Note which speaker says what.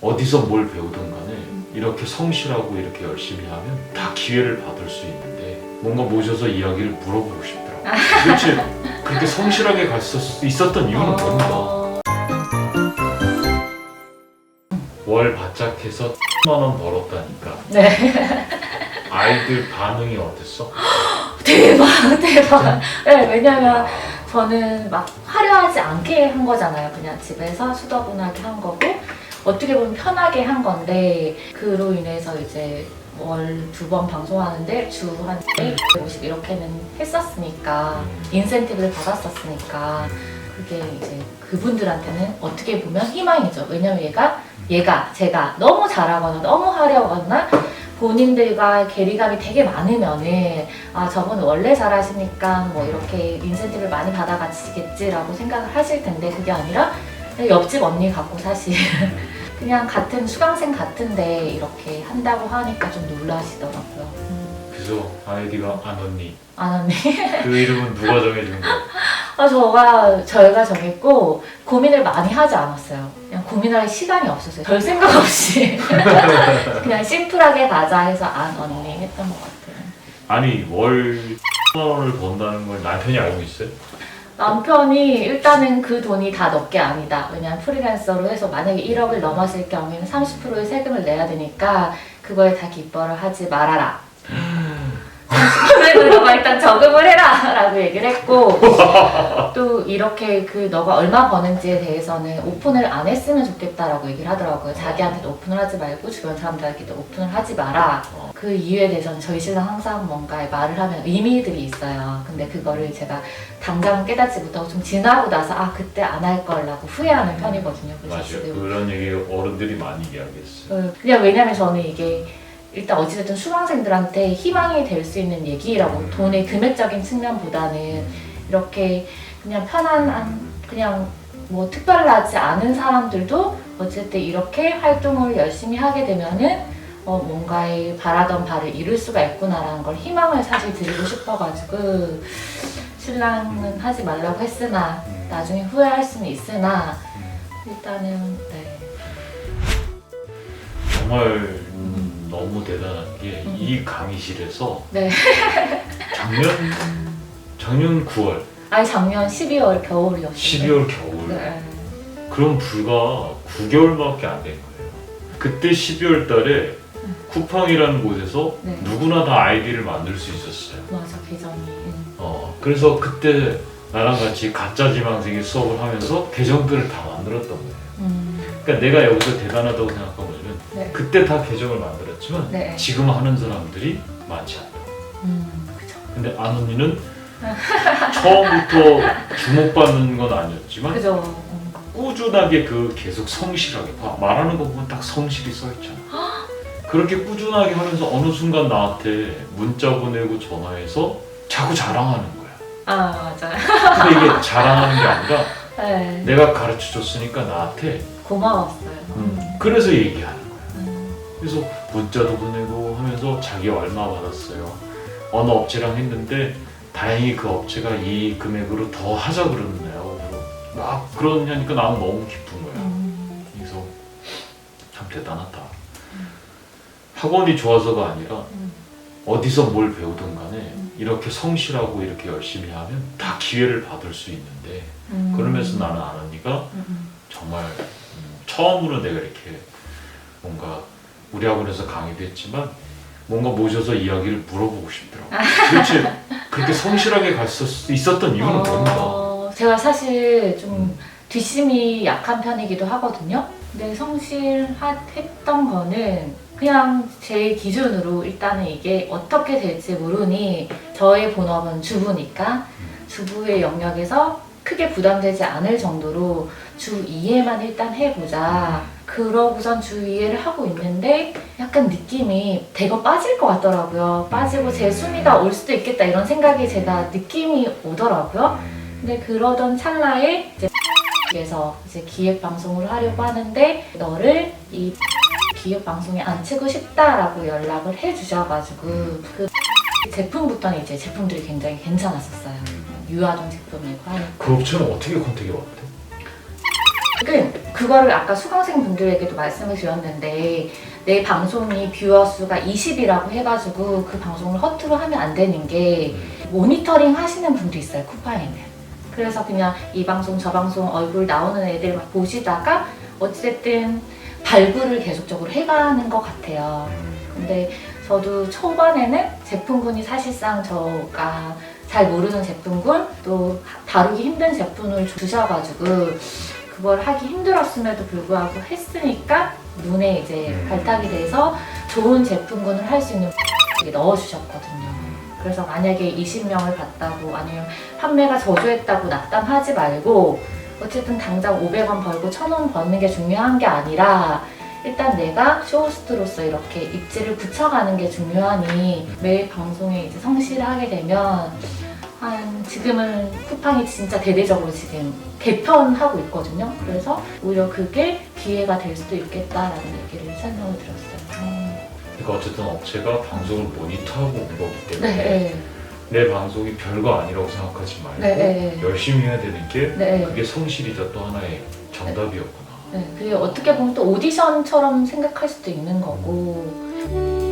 Speaker 1: 어디서 뭘 배우든 간에 이렇게 성실하고 이렇게 열심히 하면 다 기회를 받을 수 있는데 뭔가 모셔서 이야기를 물어보고 싶더라고. 도대체 그렇게 성실하게 갈수 있었던 이유는 뭔가?
Speaker 2: 어,
Speaker 1: 월 바짝해서 만원 벌었다니까.
Speaker 2: 네.
Speaker 1: 아이들 반응이 어땠어?
Speaker 2: 대박, 대박. 네, 왜냐면 저는 막 화려하지 않게 한 거잖아요. 그냥 집에서 수더분하게 한 거고, 어떻게 보면 편하게 한 건데, 그로 인해서 이제 월 두 번 방송하는데 주한150 이렇게는 했었으니까, 인센티브를 받았었으니까, 그게 이제 그분들한테는 어떻게 보면 희망이죠. 왜냐면 얘가, 얘가, 제가 너무 잘하거나 너무 화려하거나 본인들과 괴리감이 되게 많으면은 아 저분 원래 잘하시니까 뭐 이렇게 인센티브를 많이 받아가시겠지라고 생각을 하실 텐데 그게 아니라 옆집 언니 같고 사실 그냥 같은 수강생 같은데 이렇게 한다고 하니까 좀 놀라시더라고요. 음,
Speaker 1: 그래서 아이디가 안 언니.
Speaker 2: 안 언니.
Speaker 1: 그 이름은 누가 정해준 거야?
Speaker 2: 아 저가 저희가 정했고 고민을 많이 하지 않았어요. 그냥 고민할 시간이 없었어요. 별 생각 없이 그냥 심플하게 가자 해서 안 언니 했던 것 같아요.
Speaker 1: 아니 월 원을 번다는 걸 남편이 알고 있어요?
Speaker 2: 남편이 일단은 그 돈이 다너게 아니다. 왜냐면 프리랜서로 해서 만약에 1억을 넘었을 경우에는 30%의 세금을 내야 되니까 그거에 다 기뻐를 하지 말아라. 30%를 너가 일단 저금을 해라 라고 얘기를 했고 또 이렇게 그 너가 얼마 버는지에 대해서는 오픈을 안 했으면 좋겠다라고 얘기를 하더라고요 자기한테도 오픈을 하지 말고 주변 사람들한테도 오픈을 하지 마라
Speaker 1: 어.
Speaker 2: 그 이유에 대해서는 저희 신랑 항상 뭔가 말을 하면 의미들이 있어요 근데 그거를 제가 당장 깨닫지 못하고 좀 지나고 나서 아 그때 안 할 걸라고 후회하는 편이거든요 그래서
Speaker 1: 맞아요. 그런 얘기 어른들이 많이 이야기했어요.
Speaker 2: 어, 그냥 왜냐면 저는 이게 일단 어찌됐든 수강생들한테 희망이 될 수 있는 얘기라고
Speaker 1: 음.
Speaker 2: 돈의 금액적인 측면보다는 이렇게 그냥 편안한 그냥 뭐 특별하지 않은 사람들도 어쨌든 이렇게 활동을 열심히 하게 되면은 어 뭔가의 바라던 바를 이룰 수가 있구나라는 걸 희망을 사실 드리고 싶어가지고 신랑은 하지 말라고 했으나
Speaker 1: 음.
Speaker 2: 나중에 후회할 수는 있으나
Speaker 1: 음.
Speaker 2: 일단은 네.
Speaker 1: 정말 음, 너무 대단한 게
Speaker 2: 음.
Speaker 1: 이 강의실에서
Speaker 2: 네.
Speaker 1: 작년 작년 9월,
Speaker 2: 아니 작년 12월 겨울이었어요.
Speaker 1: 12월 겨울
Speaker 2: 네.
Speaker 1: 그럼 불과 9개월밖에 안 된 거예요. 그때 12월 달에 쿠팡이라는 곳에서
Speaker 2: 네.
Speaker 1: 누구나 다 아이디를 만들 수 있었어요.
Speaker 2: 맞아 계정이. 음.
Speaker 1: 어, 그래서 그때 나랑 같이 가짜 지망생이 수업을 하면서 계정들을 다 만들었던 거예요.
Speaker 2: 음.
Speaker 1: 그러니까 내가 여기서 대단하다고 생각한 거는
Speaker 2: 네.
Speaker 1: 그때 다 계정을 만들었지만
Speaker 2: 네.
Speaker 1: 지금 하는 사람들이 많지 않다.
Speaker 2: 음.
Speaker 1: 근데 안 언니는 처음부터 주목받는 건 아니었지만
Speaker 2: 그죠. 음.
Speaker 1: 꾸준하게 그 계속 성실하게 봐. 말하는 거 보면 딱 성실히 써 있잖아. 그렇게 꾸준하게 하면서 어느 순간 나한테 문자 보내고 전화해서 자꾸 자랑하는 거야.
Speaker 2: 아 맞아요.
Speaker 1: 근데 이게 자랑하는 게 아니라
Speaker 2: 네.
Speaker 1: 내가 가르쳐 줬으니까 나한테
Speaker 2: 고마웠어요.
Speaker 1: 음, 그래서 얘기하는 거야.
Speaker 2: 음.
Speaker 1: 그래서 문자도 보내고 하면서 자기 얼마 받았어요. 어느 업체랑 했는데 다행히 그 업체가 이 금액으로 더 하자 그러네요. 막 그러냐니까 나는 너무 기쁜 거야.
Speaker 2: 음.
Speaker 1: 그래서 참 대단하다. 학원이 좋아서가 아니라
Speaker 2: 음.
Speaker 1: 어디서 뭘 배우든 간에
Speaker 2: 음.
Speaker 1: 이렇게 성실하고 이렇게 열심히 하면 다 기회를 받을 수 있는데
Speaker 2: 음.
Speaker 1: 그러면서 나는 안 언니가
Speaker 2: 음.
Speaker 1: 정말 음, 처음으로 내가 이렇게 뭔가 우리 학원에서 강의도 했지만 뭔가 모셔서 이야기를 물어보고 싶더라고. 도대체 그렇게 성실하게 갈수 있었던 이유는 뭔가?
Speaker 2: 어, 제가 사실 좀
Speaker 1: 음.
Speaker 2: 뒷심이 약한 편이기도 하거든요. 근데 성실했던 거는 그냥 제 기준으로 일단은 이게 어떻게 될지 모르니 저의 본업은 주부니까 주부의 영역에서 크게 부담되지 않을 정도로 주 2회만 일단 해보자. 그러고선 주 2회를 하고 있는데 약간 느낌이 대거 빠질 것 같더라고요. 빠지고 제 순위가 올 수도 있겠다 이런 생각이 제가 느낌이 오더라고요.
Speaker 1: 음,
Speaker 2: 근데 그러던 찰나에 이제 에서 이제 기획 방송을 하려고 하는데 너를 이 기획 방송에 앉히고 싶다라고 연락을 해주셔가지고 그 제품부터는 이제 제품들이 굉장히 괜찮았었어요. 유아동 제품이고 하니까
Speaker 1: 그 업체는 어떻게 컨택이 왔대?
Speaker 2: 그 그거를 아까 수강생 분들에게도 말씀을 드렸는데 내 방송이 뷰어 수가 20이라고 해가지고 그 방송을 허투루 하면 안 되는 게 모니터링 하시는 분도 있어요 쿠파에는. 그래서 그냥 이 방송 저 방송 얼굴 나오는 애들 막 보시다가 어쨌든 발굴을 계속적으로 해가는 것 같아요. 근데 저도 초반에는 제품군이 사실상 저가 잘 모르는 제품군 또 다루기 힘든 제품을 주셔가지고 그걸 하기 힘들었음에도 불구하고 했으니까 눈에 이제
Speaker 1: 음.
Speaker 2: 발탁이 돼서 좋은 제품군을 할 수 있는 넣어주셨거든요. 그래서 만약에 20명을 봤다고 아니면 판매가 저조했다고 낙담하지 말고 어쨌든 당장 500원 벌고 1000원 버는 게 중요한 게 아니라 일단 내가 쇼호스트로서 이렇게 입지를 붙여가는 게 중요하니 매일 방송에 이제 성실하게 되면 한 지금은 쿠팡이 진짜 대대적으로 지금 개편하고 있거든요. 그래서 오히려 그게 기회가 될 수도 있겠다라는 얘기를 설명을 드렸어요.
Speaker 1: 그러니까 어쨌든 업체가 방송을 모니터하고 온 거기 때문에
Speaker 2: 네,
Speaker 1: 내 방송이 별거 아니라고 생각하지 말고
Speaker 2: 네, 네.
Speaker 1: 열심히 해야 되는 게
Speaker 2: 네, 네.
Speaker 1: 그게 성실이자 또 하나의 정답이었구나.
Speaker 2: 네, 그게 어떻게 보면 또 오디션처럼 생각할 수도 있는 거고